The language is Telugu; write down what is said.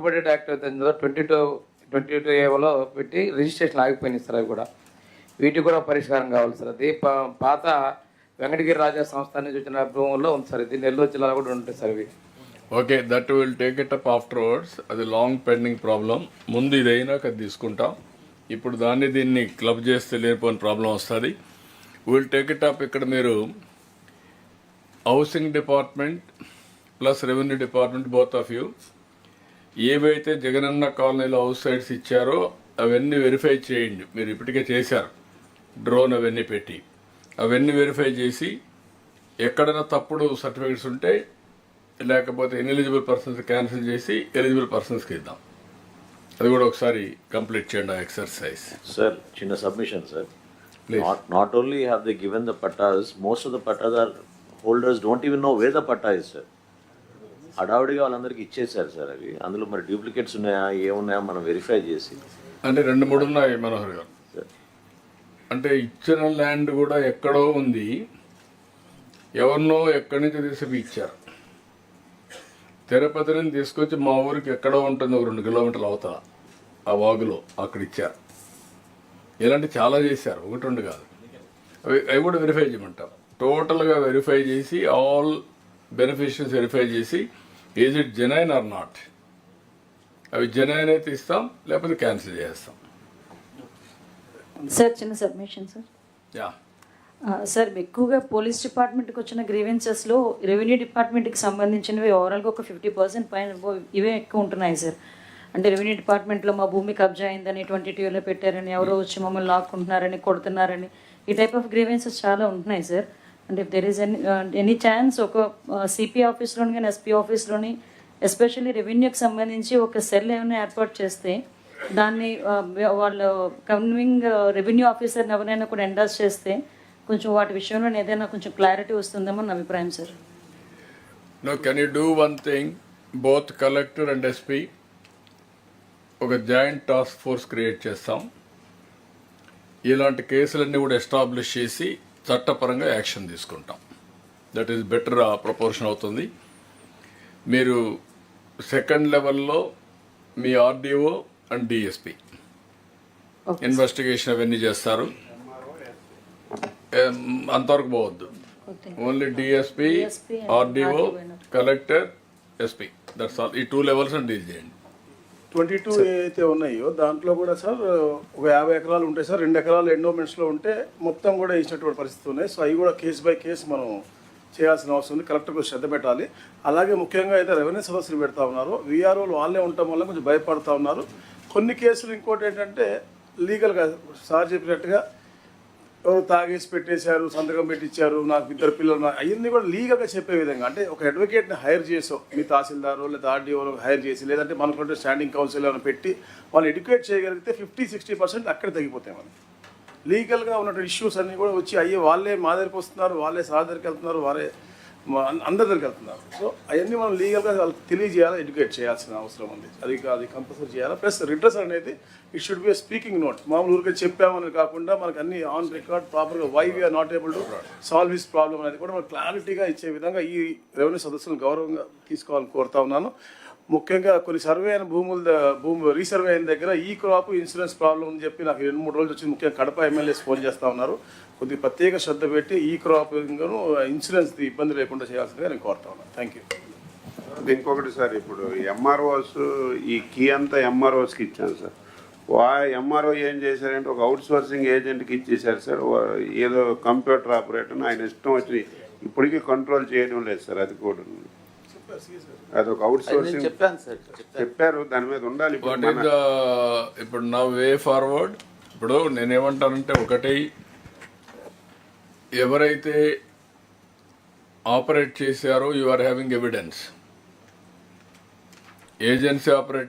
Prohibited act twenty two twenty two ఏవోలో పెట్టి రిజిస్ట్రేషన్ ఆగిపోయినాయి సార్ అవి కూడా. వీటికి కూడా పరిష్కారం కావాలి సార్. అది పాత వెంకటగిరి రాజా సంస్థ నుంచి వచ్చిన భూముల్లో ఉంది సార్. ఇది నెల్లూరు జిల్లాలో కూడా ఉంటాయి సార్ ఇవి okay that will take it up afterwards అది లాంగ్ పెండింగ్ ప్రాబ్లం ముందు ఇది అయినాక తీసుకుంటాం. ఇప్పుడు దాన్ని దీన్ని క్లబ్ చేస్తే లేనిపోయిన ప్రాబ్లం వస్తుంది. విల్ టేక్ ఇట్ అప్ ఇక్కడ మీరు housing department plus revenue department both of you ఏవైతే జగనన్న కాలనీలో హౌస్ సైట్స్ ఇచ్చారో అవన్నీ వెరిఫై చేయండి. మీరు ఇప్పటికే చేశారు. డ్రోన్ అవన్నీ పెట్టి. అవన్నీ వెరిఫై చేసి ఎక్కడైనా తప్పుడు సర్టిఫికెట్స్ ఉంటే లేకపోతే ఇన్ఎలిజిబుల్ పర్సన్స్ క్యాన్సిల్ చేసి ఎలిజిబుల్ పర్సన్స్కి ఇద్దాం. అది కూడా ఒకసారి కంప్లీట్ చేయండి ఆ ఎక్సర్సైజ్ Sir, చిన్న not only have they given the pattas, most of the pattas are holders don't even know where the patta is, sir. హడావుడిగా వాళ్ళందరికీ ఇచ్చేసారు సార్ అవి. అందులో మరి డూప్లికేట్స్ ఉన్నాయా ఏమున్నాయా మనం వెరిఫై చేసి. అంటే రెండు మూడు ఉన్నాయి మనోహర్ గారు. అంటే ఇచ్చిన ల్యాండ్ కూడా ఎక్కడో ఉంది. ఎవరినో ఎక్కడి నుంచి తీసుకు ఇచ్చారు. తిరుపతిని తీసుకొచ్చి మా ఊరికి ఎక్కడో ఉంటుంది ఒక రెండు కిలోమీటర్లు అవతల. ఆ వాగులో అక్కడ ఇచ్చారు. ఇలాంటి చాలా చేశారు ఒకటి రెండు కాదు. అవి అవి కూడా వెరిఫై చేయమంటాం. టోటల్గా వెరిఫై చేసి ఆల్ బెనిఫిషియరీస్ వెరిఫై చేసి is it genuine or not అవి జెనైన్ అయితే ఇస్తాం లేకపోతే క్యాన్సిల్ చేస్తాం. సార్ చిన్న సబ్మిషన్ సార్ యా. సార్ ఎక్కువగా పోలీస్ డిపార్ట్మెంట్కి వచ్చిన గ్రీవెన్సెస్లో రెవెన్యూ డిపార్ట్మెంట్కి సంబంధించినవి ఓవరాల్గా ఒక ఫిఫ్టీ పర్సెంట్ పైన ఇవో- ఇవే ఎక్కువ ఉంటున్నాయి సార్ అంటే రెవెన్యూ డిపార్ట్మెంట్లో మా భూమి కబ్జా అయిందని ట్వంటీ టూలో పెట్టారని ఎవరో వచ్చి మమ్మల్ని లాక్కుంటున్నారని కొడుతున్నారని ఈ టైప్ ఆఫ్ గ్రీవెన్సెస్ చాలా ఉంటున్నాయి సార్ అంటే there is any any chance ఒక uh, సిపి ఆఫీస్లోని కానీ ఎస్పీ ఆఫీస్లోని ఎస్పెషల్లీ రెవెన్యూకి సంబంధించి ఒక సెల్ ఏమైనా ఏర్పాటు చేస్తే దాన్ని వాళ్ళు కన్వింగ్ రెవెన్యూ ఆఫీసర్ని ఎవరైనా కూడా ఎండాస్ చేస్తే కొంచెం వాటి విషయంలో ఏదైనా కొంచెం క్లారిటీ వస్తుందేమో నా అభిప్రాయం sir no can you do one thing both collector and SP ఒక జాయింట్ టాస్క్ ఫోర్స్ క్రియేట్ చేస్తాం. ఇలాంటి కేసులన్నీ కూడా ఎస్టాబ్లిష్ చేసి చట్టపరంగా యాక్షన్ తీసుకుంటాం. దట్ ఈస్ బెటర్ ప్రపోర్షన్ అవుతుంది. మీరు సెకండ్ లెవెల్లో మీ ఆర్డీఓ అండ్ డిఎస్పి ఇన్వెస్టిగేషన్ అవన్నీ చేస్తారు. అంతవరకు పోవద్దు. Only DSP RDO. Collector SP that's all ఈ టూ లెవెల్స్ డీల్ చేయండి. ట్వంటీ టూ ఏవైతే ఉన్నాయో దాంట్లో కూడా సార్ ఒక యాభై ఎకరాలు ఉంటాయి సార్. రెండు ఎకరాలు ఎండోమెంట్స్లో ఉంటే మొత్తం కూడా ఇచ్చినటువంటి పరిస్థితి ఉన్నాయి. సో అవి కూడా కేసు బై కేసు మనం చేయాల్సిన అవసరం ఉంది. కలెక్టర్ కూడా శ్రద్ధ పెట్టాలి. అలాగే ముఖ్యంగా అయితే రెవెన్యూ సదస్సులు పెడతా ఉన్నారు. వీఆర్ఓలు వాళ్ళే ఉండటం వల్ల కొంచెం భయపడతా ఉన్నారు. కొన్ని కేసులు ఇంకోటి ఏంటంటే లీగల్గా సార్ చెప్పినట్టుగా ఎవరు తాగేసి పెట్టేశారు సంతకం పెట్టించారు నాకు ఇద్దరు పిల్లలు నాకు అవన్నీ కూడా లీగల్గా చెప్పే విధంగా. అంటే ఒక అడ్వకేట్ని హైర్ చేసో మీ తహసీల్దారు లేదా ఆర్డీఓలో హైర్ చేసి లేదంటే మనకుంటే స్టాండింగ్ కౌన్సిల్ ఏమైనా పెట్టి వాళ్ళు ఎడ్యుకేట్ చేయగలిగితే ఫిఫ్టీ సిక్స్టీ పర్సెంట్ అక్కడ తగ్గిపోతాయి మనం లీగల్గా ఉన్నటువంటి ఇష్యూస్ అన్నీ కూడా వచ్చి అయ్యే వాళ్ళే మా దగ్గరికి వస్తున్నారు వాళ్ళే సార్ దగ్గరికి వెళ్తున్నారు వారే అందరి దగ్గరికి వెళ్తున్నారు. సో అవన్నీ మనం లీగల్గా వాళ్ళకి తెలియజేయాలి ఎడ్యుకేట్ చేయాల్సిన అవసరం ఉంది. అది అది కంపల్సరీ చేయాలి. ప్లస్ రిడ్రస్ అనేది it should be speaking note మామూలు ఊరికే చెప్పామని కాకుండా మనకు అన్ని ఆన్ రికార్డ్ ప్రాపర్గా why we are not able to solve his problem అనేది కూడా మనం క్లారిటీగా ఇచ్చే విధంగా ఈ రెవెన్యూ సదస్సులను గౌరవంగా తీసుకోవాలని కోరుతా ఉన్నాను. ముఖ్యంగా కొన్ని సర్వే అయిన భూముల ద- భూమి రీసర్వే అయిన దగ్గర ఈ క్రాప్ ఇన్సూరెన్స్ ప్రాబ్లం అని చెప్పి నాకు రెండు మూడు రోజులు వచ్చి ముఖ్యంగా కడప ఎమ్మెల్యేస్ ఫోన్ చేస్తా ఉన్నారు. కొద్దిగా ప్రత్యేక శ్రద్ధ పెట్టి ఈ క్రాప్ ఇన్సూరెన్స్ ఇబ్బంది లేకుండా చేయాల్సిందిగా నేను కోరుతా ఉన్నాను థ్యాంక్ యూ ఇంకొకటి సార్ ఇప్పుడు ఎంఆర్ఓస్ ఈ కీ అంతా ఎంఆర్ఓస్కి ఇచ్చాను సార్. వా ఎంఆర్ఓ ఏం చేశారంటే ఒక అవుట్ సోర్సింగ్ ఏజెంట్కి ఇచ్చేసారు సార్. ఏదో కంప్యూటర్ ఆపరేటర్ ఆయన ఇష్టం వచ్చి ఇప్పటికీ కంట్రోల్ చేయడం లేదు సార్ అది కూడా. అది ఒక అవుట్ సోర్సింగ్ చెప్పాను సార్ చెప్పాను. చెప్పారు దాని మీద ఉండాలి ఇప్పుడు వాట్ ఈస్ మన ద ఇప్పుడు నా వే ఫార్వర్డ్ ఇప్పుడు నేనేమంటానంటే ఒకటి ఎవరైతే ఆపరేట్ చేశారో you are having evidence agency operate